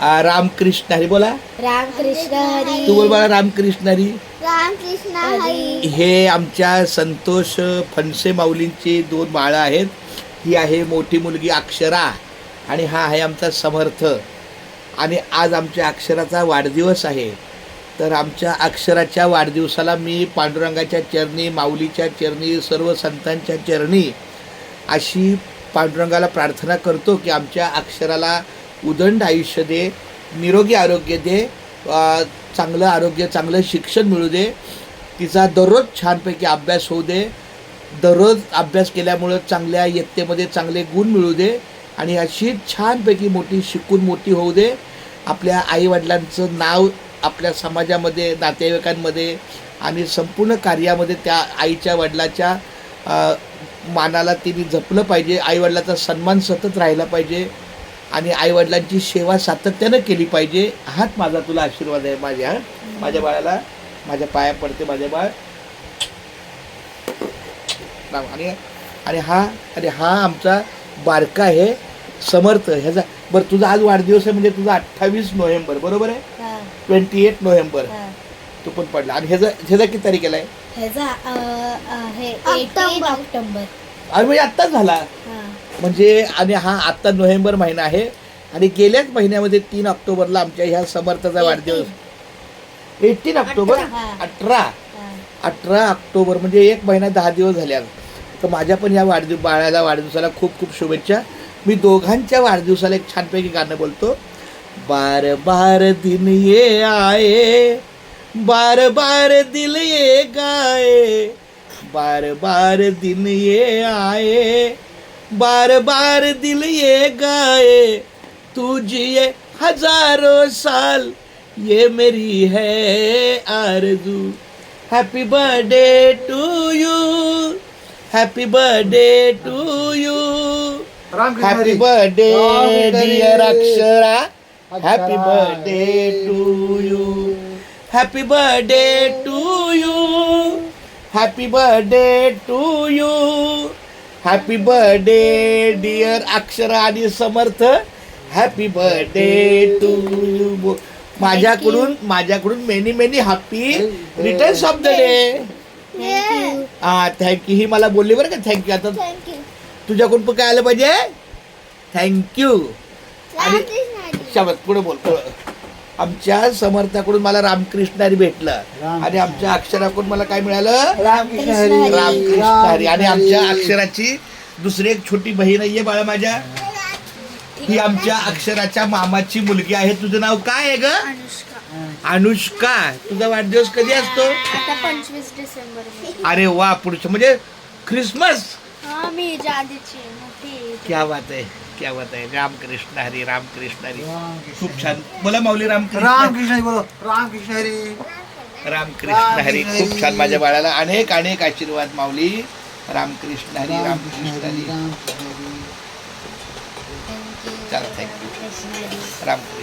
आ, रामकृष्ण हरी बोला. रामकृष्ण हरी. तू बोल बाळा रामकृष्ण हरी. रामकृष्ण हरी. हे आमच्या संतोष फणसे माऊलींची दोन बाळं आहेत. ही आहे मोठी मुलगी अक्षरा आणि हा आहे आमचा समर्थ. आणि आज आमच्या अक्षराचा वाढदिवस आहे. तर आमच्या अक्षराच्या वाढदिवसाला मी पांडुरंगाच्या चरणी माऊलीच्या चरणी सर्व संतांच्या चरणी अशी पांडुरंगाला प्रार्थना करतो की आमच्या अक्षराला उदंड आयुष्य दे निरोगी आरोग्य दे चांगलं आरोग्य चांगलं शिक्षण मिळू दे. तिचा दररोज छानपैकी अभ्यास होऊ दे. दररोज अभ्यास केल्यामुळं चांगल्या इयत्तेमध्ये चांगले गुण मिळू दे आणि अशी छानपैकी मोठी शिकून मोठी होऊ दे. आपल्या आईवडिलांचं नाव आपल्या समाजामध्ये नातेवाईकांमध्ये आणि संपूर्ण कार्यामध्ये त्या आईच्या वडिलाच्या मानाला तिने जपलं पाहिजे. आईवडिलाचा सन्मान सतत राहिला पाहिजे. आणि आईवडिलांची सेवा सातत्यानं केली पाहिजे. हाच माझा तुला आशीर्वाद आहे माझ्या. माझ्या बाळाला माझ्या पाया पडते माझ्या बाळ. आणि आणि हा आणि हा आमचा बारका आहे समर्थ. ह्याचा बरं तुझा आज वाढदिवस आहे म्हणजे तुझा अठ्ठावीस नोव्हेंबर बरोबर आहे? हा, ट्वेंटी एट नोव्हेंबर. हा. तो पण पडला. आणि ह्याचा ह्याचा किती तारीखेला आहे? ह्याचा हे ऑक्टोबर. आणि म्हणजे आत्ताच झाला. म्हणजे आणि हा आत्ता नोव्हेंबर महिना आहे. आणि गेल्याच महिन्यामध्ये तीन ऑक्टोबरला आमच्या ह्या समर्थाचा वाढदिवस. एटीन ऑक्टोबर अठरा. अठरा. ऑक्टोबर म्हणजे एक महिना दहा दिवस झाले आज. तर माझ्या पण या वाढदिव बाळाला वाढदिवसाला खूप खूप शुभेच्छा. मी दोघांच्या वाढदिवसाला एक छानपैकी गाणं बोलतो. बार बार दिन ये आए बार बार दिल ये गाए. बार बार दिन ये आए बार बार दिल ये गाए। तू जिए हज़ारों साल ये मेरी है आरज़ू। Happy birthday to you happy birthday to you happy birthday dear Akshara happy birthday to you happy birthday to happy birthday to you happy birthday dear Akshara आणि Samarth happy birthday to you माझ्याकडून माझ्याकडून many many happy returns of the day. हा thank you ही मला बोलली बरं का? Thank you आता. तुझ्याकडून पण काय आलं पाहिजे? थँक्यू आणि. शब्द पुढे बोलतो आमच्या समर्थाकडून मला रामकृष्णारी भेटलं. आणि आमच्या अक्षराकडून मला काय मिळालं? रामकृष्ण हरी. रामकृष्ण हरी. आणि आमच्या अक्षराची दुसरी एक छोटी बहीण आहे बाळा माझ्या. ही आमच्या अक्षराच्या मामाची मुलगी आहे. तुझं नाव काय आहे ग? अनुष्का. तुझा वाढदिवस कधी असतो? आता पंचवीस डिसेंबर अरे वा पुढचं म्हणजे ख्रिसमस. हा मी मोठी क्या बात आहे क्या बात आहे. रामकृष्ण हरी रामकृष्ण हरी. खूप छान. बोला माऊली रामकृष्ण. रामकृष्ण हरी बोलो. रामकृष्ण हरी. रामकृष्ण हरी खूप छान माझ्या बाळाला अनेक अनेक आशीर्वाद माऊली. रामकृष्ण हरी रामकृष्ण हरी चला थँक्यू रामकृष्ण